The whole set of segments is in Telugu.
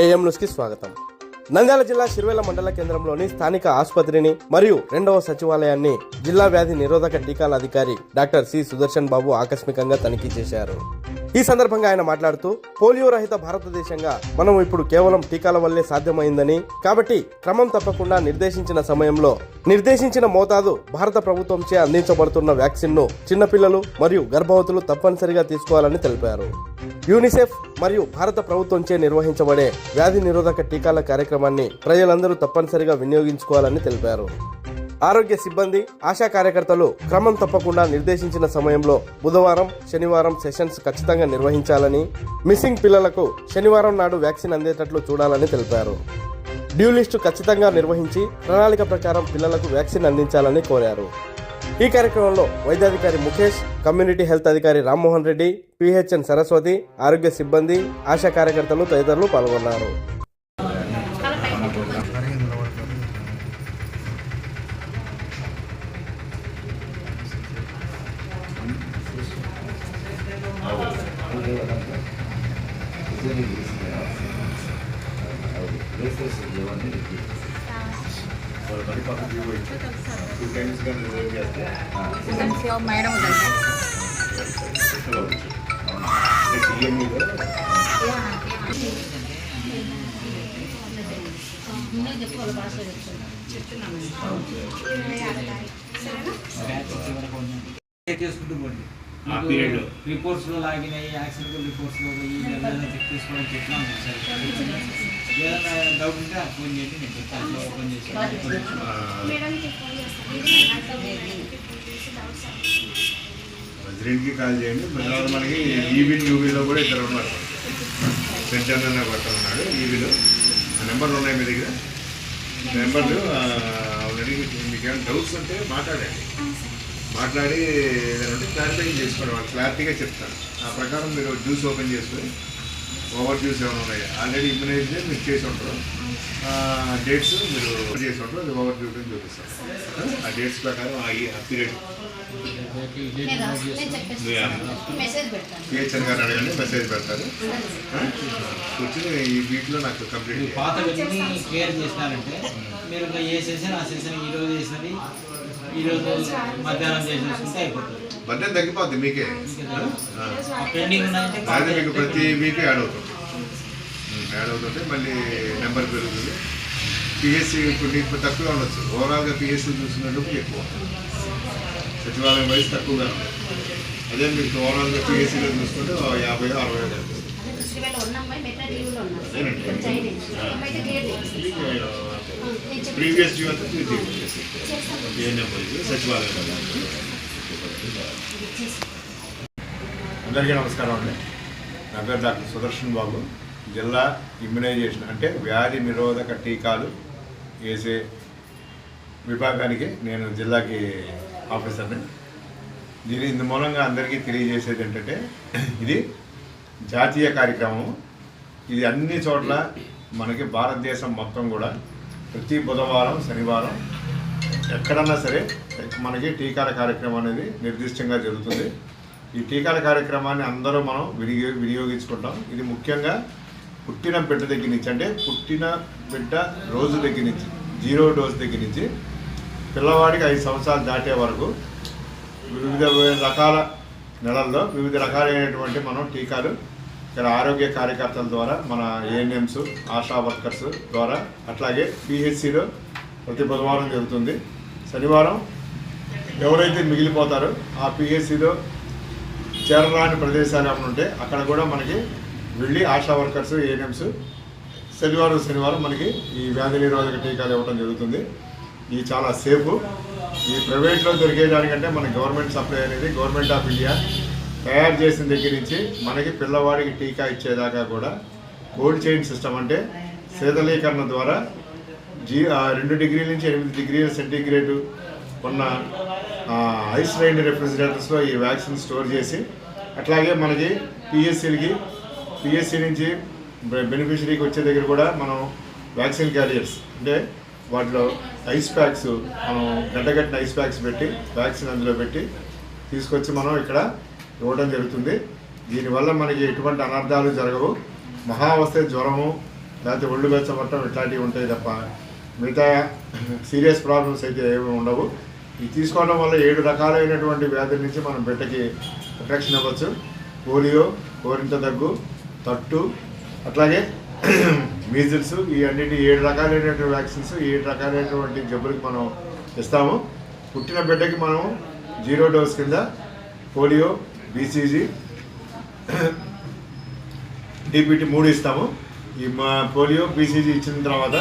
ఏఎం న్యూస్కి స్వాగతం. నంద్యాల జిల్లా శిర్వేల మండల కేంద్రంలోని స్థానిక ఆసుపత్రిని మరియు రెండవ సచివాలయాన్ని జిల్లా వ్యాధి నిరోధక టీకాల అధికారి డాక్టర్ సి సుదర్శన్ బాబు ఆకస్మికంగా తనిఖీ చేశారు. ఈ సందర్భంగా ఆయన మాట్లాడుతూ పోలియో రహిత భారతదేశంగా మనం ఇప్పుడు కేవలం టీకాల వల్లే సాధ్యమైందని కాబట్టి క్రమం తప్పకుండా నిర్దేశించిన సమయంలో నిర్దేశించిన మోతాదు భారత ప్రభుత్వంచే అందించబడుతున్న వ్యాక్సిన్ను చిన్నపిల్లలు మరియు గర్భవతులు తప్పనిసరిగా తీసుకోవాలని తెలిపారు. యూనిసెఫ్ మరియు భారత ప్రభుత్వంచే నిర్వహించబడే వ్యాధి నిరోధక టీకాల కార్యక్రమాన్ని ప్రజలందరూ తప్పనిసరిగా వినియోగించుకోవాలని తెలిపారు. ఆరోగ్య సిబ్బంది ఆశా కార్యకర్తలు క్రమం తప్పకుండా నిర్దేశించిన సమయంలో బుధవారం శనివారం సెషన్స్ ఖచ్చితంగా నిర్వహించాలని మిస్సింగ్ పిల్లలకు శనివారం నాడు వ్యాక్సిన్ అందేటట్లు చూడాలని తెలిపారు. డ్యూ లిస్టు ఖచ్చితంగా నిర్వహించి ప్రణాళిక ప్రకారం పిల్లలకు వ్యాక్సిన్ అందించాలని కోరారు. ఈ కార్యక్రమంలో వైద్యాధికారి ముఖేష్ కమ్యూనిటీ హెల్త్ అధికారి రామ్మోహన్ రెడ్డి పిహెచ్ఎన్ సరస్వతి ఆరోగ్య సిబ్బంది ఆశా కార్యకర్తలు తదితరులు పాల్గొన్నారు. మేడం చెప్పుకోవాలి భాషలో చెప్తున్నాను చేసుకుంటూ పోండి రిపోర్ట్స్లో లాగినాయి యాక్సిడెంట్ రిపోర్ట్స్లో పోయి చెక్ చేసుకోవాలని చెప్తున్నాను సార్. ఏదైనా డౌట్ ఉంటే ఫోన్ చేయండి నేను చెప్తాను. ఓపెన్ చేసి ప్రెసిడెంట్కి కాల్ చేయండి. తర్వాత మనకి ఈవిన్ యూవీలో కూడా ఇద్దరు ఉన్నారు. సెంటర్ అన్న భర్త ఉన్నాడు ఈవీలో ఆ నెంబర్లు ఉన్నాయి మీ దగ్గర? నెంబర్లు ఆల్రెడీ మీకు ఏమైనా డౌట్స్ ఉంటే మాట్లాడండి. మాట్లాడి ఏదైనా ఉంటే క్లారిఫై చేసుకోండి. వాళ్ళు క్లారిటీగా చెప్తారు ఆ ప్రకారం మీరు జ్యూస్ ఓపెన్ చేసుకొని ఓవర్ జ్యూస్ ఏమైనా ఉన్నాయి? ఆల్రెడీ ఇమ్యునైజేషన్ మీరు చేసి ఉంటారు. డేట్స్ మీరు చేసి ఉంటారు. అది ఓవర్ జ్యూస్ అని చూపిస్తారు. ఆ డేట్స్ ప్రకారం ఆ పీరియడ్ పిహెచ్ఎన్ గారు అడగండి మెసేజ్ పెడతారు? కూర్చుని ఈ వీక్లో నాకు కంప్లీట్ పాతవన్నీ క్లియర్ చేసినారంటే మీరు ఏ సెషన్ ఆ సెషన్ ఈ రోజు చేసినది? ఈ రోజు మధ్యాహ్నం చేసేసుకుంటే అయిపోతుంది. బడ్జెట్ తగ్గిపోద్ది మీకే. ఆ. పెండింగ్ ఉన్నాయంటే అదే మీకు ప్రతి వీక్ యాడ్ అవుతుంది. యాడ్ అవుతుంటే మళ్ళీ నెంబర్ పెరుగుతుంది. పిఎస్సి కొన్ని ఇప్పుడు తక్కువ ఉండొచ్చు. ఓవరాల్గా పిఎస్సి చూసినప్పుడు ఎక్కువ. సచివాలయం వయసు తక్కువగా ఉంది. అదే మీకు ఓవరాల్గా పిఎస్సిలో చూసుకుంటే యాభై అరవై కనిపిస్తుంది అదేనండి. ప్రీవియస్ డ్యూ సచివాలయం అందరికీ నమస్కారం అండి. నా పేరు డాక్టర్ సుదర్శన్ బాబు. జిల్లా ఇమ్యునైజేషన్ అంటే వ్యాధి నిరోధక టీకాలు వేసే విభాగానికి నేను జిల్లాకి ఆఫీసర్ని దీని ఇందు మూలంగా అందరికీ తెలియజేసేది ఏంటంటే ఇది జాతీయ కార్యక్రమం ఇది అన్ని చోట్ల మనకి భారతదేశం మొత్తం కూడా ప్రతి బుధవారం శనివారం ఎక్కడన్నా సరే మనకి టీకాల కార్యక్రమం అనేది నిర్దిష్టంగా జరుగుతుంది. ఈ టీకాల కార్యక్రమాన్ని అందరూ మనం వినియో వినియోగించుకుంటాం. ఇది ముఖ్యంగా పుట్టిన బిడ్డ దగ్గర నుంచి అంటే పుట్టిన బిడ్డ రోజు దగ్గర నుంచి జీరో డోస్ దగ్గర నుంచి పిల్లవాడికి ఐదు సంవత్సరాలు దాటే వరకు వివిధ రకాల నెలల్లో వివిధ రకాలైనటువంటి మనం టీకాలు ఇక్కడ ఆరోగ్య కార్యకర్తల ద్వారా మన ఏఎన్ఎంస్ ఆశా వర్కర్స్ ద్వారా అట్లాగే పిహెచ్సిలో ప్రతి బుధవారం జరుగుతుంది. శనివారం ఎవరైతే మిగిలిపోతారో ఆ పిహెచ్సిలో చేరరాని ప్రదేశాలు ఏమైనా ఉంటే అక్కడ కూడా మనకి వెళ్ళి ఆశా వర్కర్స్ ఏఎన్ఎంస్ శనివారం శనివారం మనకి ఈ వ్యాధి నిరోధక టీకాలు ఇవ్వడం జరుగుతుంది. ఇది చాలా సేఫ్. ఈ ప్రైవేట్లో దొరికేదానికంటే మన గవర్నమెంట్ సప్లై అనేది గవర్నమెంట్ ఆఫ్ ఇండియా తయారు చేసిన దగ్గర నుంచి మనకి పిల్లవాడికి టీకా ఇచ్చేదాకా కూడా కోల్డ్ చైన్ సిస్టమ్ అంటే శీతలీకరణ ద్వారా జీ ఆ రెండు డిగ్రీల నుంచి ఎనిమిది డిగ్రీల సెంటీగ్రేడ్ ఉన్న ఐస్ లైన్ రెఫ్రిజిరేటర్స్లో ఈ వ్యాక్సిన్ స్టోర్ చేసి అట్లాగే మనకి పిఎస్సీలకి పిఎస్సీ నుంచి బెనిఫిషరీకి వచ్చే దగ్గర కూడా మనం వ్యాక్సిన్ క్యారియర్స్ అంటే వాటిలో ఐస్ ప్యాక్స్ మనం గడ్డగట్టిన ఐస్ ప్యాక్స్ పెట్టి వ్యాక్సిన్ అందులో పెట్టి తీసుకొచ్చి మనం ఇక్కడ ఇవ్వడం జరుగుతుంది. దీనివల్ల మనకి ఎటువంటి అనర్థాలు జరగవు. మహా వస్తే జ్వరము లేకపోతే ఒళ్ళు వెచ్చబట్టం ఇట్లాంటివి ఉంటాయి తప్ప మిగతా సీరియస్ ప్రాబ్లమ్స్ అయితే ఏమి ఉండవు. ఇది తీసుకోవడం వల్ల ఏడు రకాలైనటువంటి వ్యాధుల నుంచి మనం బిడ్డకి ప్రొటెక్షన్ ఇవ్వచ్చు పోలియో కోరింత దగ్గు తట్టు అట్లాగే మీజిల్స్ ఈ అన్నిటి ఏడు రకాలైనటువంటి వ్యాక్సిన్స్ ఏడు రకాలైనటువంటి జబ్బులకి మనం ఇస్తాము పుట్టిన బిడ్డకి మనం జీరో డోస్ కింద పోలియో బీసీజీ డిపిటి మూడు ఇస్తాము. ఈ మా పోలియో బీసీజీ ఇచ్చిన తర్వాత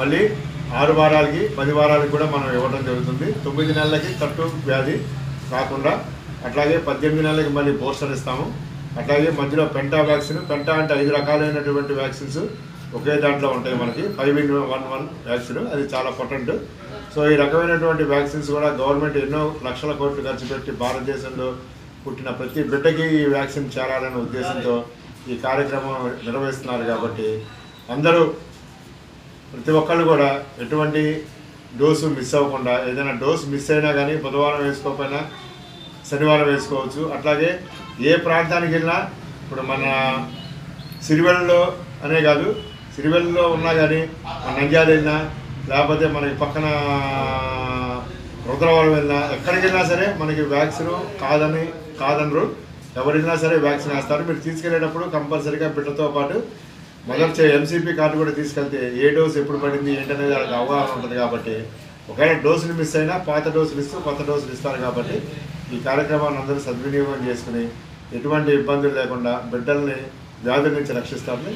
మళ్ళీ ఆరు వారాలకి పది వారాలకి కూడా మనం ఇవ్వడం జరుగుతుంది. తొమ్మిది నెలలకి తట్టు వ్యాధి రాకుండా అట్లాగే పద్దెనిమిది నెలలకి మళ్ళీ బూస్టర్ ఇస్తాము. అట్లాగే మధ్యలో పెంటా వ్యాక్సిన్ పెంటా అంటే ఐదు రకాలైనటువంటి వ్యాక్సిన్స్ ఒకే దాంట్లో ఉంటాయి మనకి. Five in one one vaccine అది చాలా పొటెంట్ సో ఈ రకమైనటువంటి వ్యాక్సిన్స్ కూడా గవర్నమెంట్ ఎన్నో లక్షల కోట్లు ఖర్చు పెట్టి భారతదేశంలో పుట్టిన ప్రతి బిడ్డకి ఈ వ్యాక్సిన్ చేరాలనే ఉద్దేశంతో ఈ కార్యక్రమం నిర్వహిస్తున్నారు కాబట్టి అందరూ ప్రతి ఒక్కళ్ళు కూడా ఎటువంటి డోసు మిస్ అవ్వకుండా ఏదైనా డోసు మిస్ అయినా కానీ బుధవారం వేసుకోకపోయినా శనివారం వేసుకోవచ్చు. అట్లాగే ఏ ప్రాంతానికి వెళ్ళినా ఇప్పుడు మన సిరివెల్లో అనే కాదు సిరివెల్లో ఉన్నా కానీ మన నంద్యాల వెళ్ళినా లేకపోతే మనకి పక్కన రుద్రవరం వెళ్ళినా ఎక్కడికి వెళ్ళినా సరే మనకి వ్యాక్సిన్ కాదని కాదనరు. ఎవరినా సరే వ్యాక్సిన్ వేస్తారు. మీరు తీసుకెళ్ళేటప్పుడు కంపల్సరీగా బిడ్డతో పాటు మొదటి ఎంసీపీ కార్డు కూడా తీసుకెళ్తే ఏ డోస్ ఎప్పుడు పడింది ఏంటనేది వాళ్ళకి అవగాహన ఉంటుంది కాబట్టి ఒకవేళ డోసులు మిస్ అయినా పాత డోసులు ఇస్తూ కొత్త డోసులు ఇస్తారు కాబట్టి ఈ కార్యక్రమాన్ని అందరూ సద్వినియోగం చేసుకుని ఎటువంటి ఇబ్బందులు లేకుండా బిడ్డల్ని వ్యాధుల నుంచి రక్షిస్తారని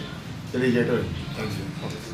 తెలియజేయడం థ్యాంక్ యూ